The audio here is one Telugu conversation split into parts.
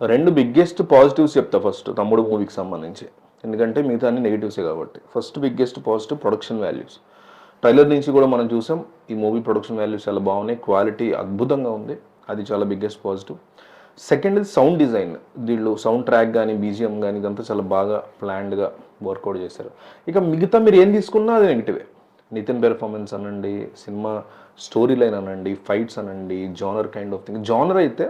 రెండు బిగ్గెస్ట్ పాజిటివ్స్ చెప్తా ఫస్ట్ తమ్ముడు మూవీకి సంబంధించి. ఎందుకంటే మిగతా అన్ని నెగిటివ్సే కాబట్టి. First biggest positive production values trailer నుంచి కూడా మనం చూసాం ఈ మూవీ ప్రొడక్షన్ వాల్యూస్ చాలా బాగున్నాయి క్వాలిటీ అద్భుతంగా ఉంది అది చాలా బిగ్గెస్ట్ పాజిటివ్ సెకండ్ ఇది సౌండ్ డిజైన్ వీళ్ళు సౌండ్ ట్రాక్ కానీ బీజిఎం కానీ ఇదంతా చాలా బాగా ప్లాన్డ్గా వర్కౌట్ చేశారు. ఇక మిగతా మీరు ఏం తీసుకున్నా అది నెగిటివే నితిన్ పెర్ఫార్మెన్స్ అనండి సినిమా స్టోరీ లైన్ అనండి ఫైట్స్ అనండి genre kind of thing genre అయితే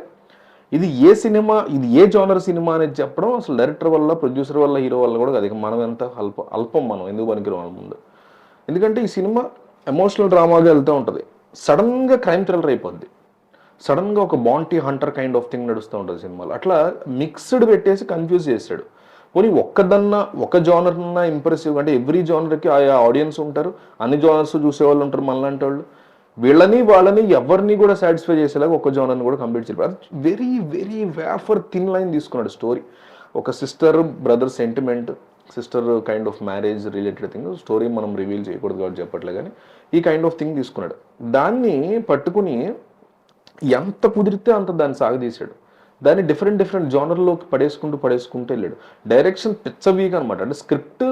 ఇది ఏ సినిమా ఇది ఏ జానర్ సినిమా అనేది చెప్పడం అసలు డైరెక్టర్ వల్ల ప్రొడ్యూసర్ వల్ల హీరో వల్ల కూడా అది మనం ఎంత అల్ప అల్పం మనం ఎందుకు పనికిరాం ముందు? ఎందుకంటే ఈ సినిమా ఎమోషనల్ డ్రామాగా వెళ్తూ ఉంటుంది. సడన్గా క్రైమ్ థ్రిల్లర్ అయిపోద్ది. సడన్గా ఒక bounty hunter kind of thing నడుస్తూ ఉంటుంది సినిమాలో. అట్లా మిక్స్డ్ పెట్టేసి కన్ఫ్యూజ్ చేస్తాడు. పోనీ ఒక్కదన్నా ఒక జానర్న ఇంప్రెసివ్ అంటే ఎవ్రీ జానర్కి ఆయా ఆడియన్స్ ఉంటారు. అన్ని జానర్స్ చూసేవాళ్ళు ఉంటారు మనలాంటి వాళ్ళు. వీళ్ళని వాళ్ళని ఎవరిని కూడా సాటిస్ఫై చేసేలాగా ఒక జోనర్ని కూడా కంప్లీట్ చేయలేదు. Very very wafer thin line తీసుకున్నాడు స్టోరీ ఒక sister brother sentiment sister kind of marriage related thing story మనం రివీల్ చేయకూడదు కాబట్టి చెప్పట్లే కానీ ఈ కైండ్ ఆఫ్ థింగ్ తీసుకున్నాడు. దాన్ని పట్టుకుని ఎంత కుదిరితే అంత దాన్ని సాగదీశాడు. దాన్ని డిఫరెంట్ డిఫరెంట్ జానర్లోకి పడేసుకుంటూ పడేసుకుంటూ వెళ్ళాడు. డైరెక్షన్ పిచ్చవీక్ అనమాట అంటే స్క్రిప్ట్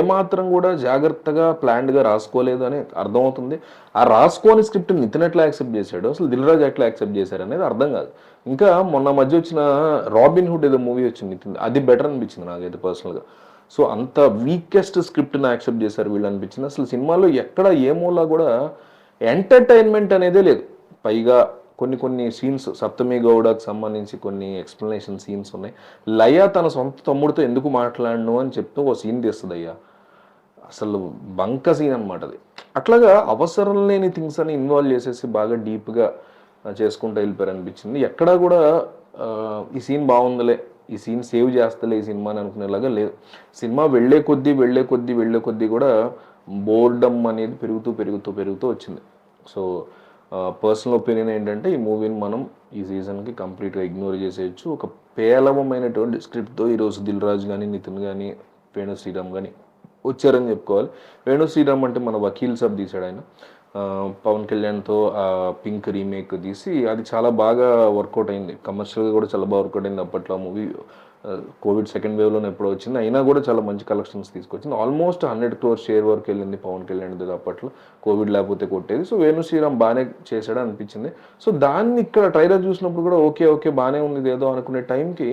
ఏమాత్రం కూడా జాగ్రత్తగా ప్లాన్డ్గా రాసుకోలేదు అని అర్థమవుతుంది. ఆ రాసుకోని స్క్రిప్ట్ నితిన్ ఎట్లా యాక్సెప్ట్ చేశాడు. అసలు దిల్రాజ్ ఎట్లా యాక్సెప్ట్ చేశారు అనేది అర్థం కాదు. ఇంకా మొన్న మధ్య వచ్చిన రాబిన్ హుడ్ ఏదో మూవీ వచ్చింది నితిన్. అది బెటర్ అనిపించింది నాకైతే పర్సనల్గా సో అంత వీకెస్ట్ స్క్రిప్ట్ని యాక్సెప్ట్ చేశారు వీళ్ళు అనిపించింది. అసలు సినిమాలో ఎక్కడ ఏ మూలా కూడా ఎంటర్టైన్మెంట్ అనేదే లేదు. పైగా కొన్ని కొన్ని సీన్స్ సప్తమి గౌడకు సంబంధించి కొన్ని ఎక్స్ప్లెనేషన్ సీన్స్ ఉన్నాయి. లయ తన సొంత తమ్ముడితో ఎందుకు మాట్లాడను అని చెప్తూ ఒక సీన్ తీస్తుంది అయ్యా. అసలు బంక సీన్ అనమాట అది. అట్లాగా అవసరం లేని థింగ్స్ అని ఇన్వాల్వ్ చేసేసి బాగా డీప్గా చేసుకుంటూ వెళ్ళిపోయారు అనిపించింది ఎక్కడా కూడా ఈ సీన్ బాగుందిలే ఈ సీన్ సేవ్ చేస్తలే ఈ సినిమా అని అనుకునేలాగా లేదు. సినిమా వెళ్ళే కొద్దీ వెళ్ళే కొద్దీ వెళ్ళే కొద్దీ కూడా బోర్డమ్ అనేది పెరుగుతూ పెరుగుతూ పెరుగుతూ వచ్చింది. సో పర్సనల్ ఒపీనియన్ ఏంటంటే ఈ మూవీని మనం ఈ సీజన్కి కంప్లీట్గా ఇగ్నోర్ చేసేయచ్చు. ఒక పేలవమైనటువంటి స్క్రిప్ట్తో ఈరోజు దిల్ రాజు కానీ నితిన్ కానీ వేణు శ్రీరామ్ కానీ వచ్చారని చెప్పుకోవాలి. వేణు శ్రీరామ్ అంటే మన వకీల్ సబ్ తీశాడు ఆయన. పవన్ కళ్యాణ్తో ఆ పింక్ రీమేక్ తీసి అది చాలా బాగా వర్కౌట్ అయింది. కమర్షియల్గా కూడా చాలా బాగా వర్కౌట్ అయింది అప్పట్లో ఆ మూవీ. కోవిడ్ సెకండ్ వేవ్లోనే ఎప్పుడో వచ్చింది. అయినా కూడా చాలా మంచి కలెక్షన్స్ తీసుకొచ్చింది. ఆల్మోస్ట్ హండ్రెడ్ క్రోర్ షేర్ వరకు వెళ్ళింది పవన్ కళ్యాణ్ అప్పట్లో. కోవిడ్ లేకపోతే కొట్టేది. సో వేణు శ్రీరామ్ బాగానే చేశాడు అనిపించింది. సో దాన్ని ఇక్కడ ట్రైలర్ చూసినప్పుడు కూడా ఓకే ఓకే బాగానే ఉంది ఏదో అనుకునే టైంకి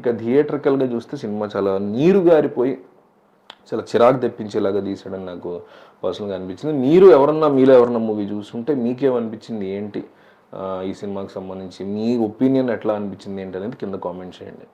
ఇక థియేటర్కల్గా చూస్తే సినిమా చాలా నీరు గారిపోయి చాలా చిరాకు తెప్పించేలాగా తీసాడని నాకు పర్సనల్గా అనిపించింది. మీరు ఎవరన్నా మీలో ఎవరన్నా మూవీ చూస్తుంటే మీకేమనిపించింది? ఏంటి? ఈ సినిమాకి సంబంధించి మీ ఒపీనియన్ ఎట్లా అనిపించింది ఏంటి అనేది కింద కామెంట్ చేయండి.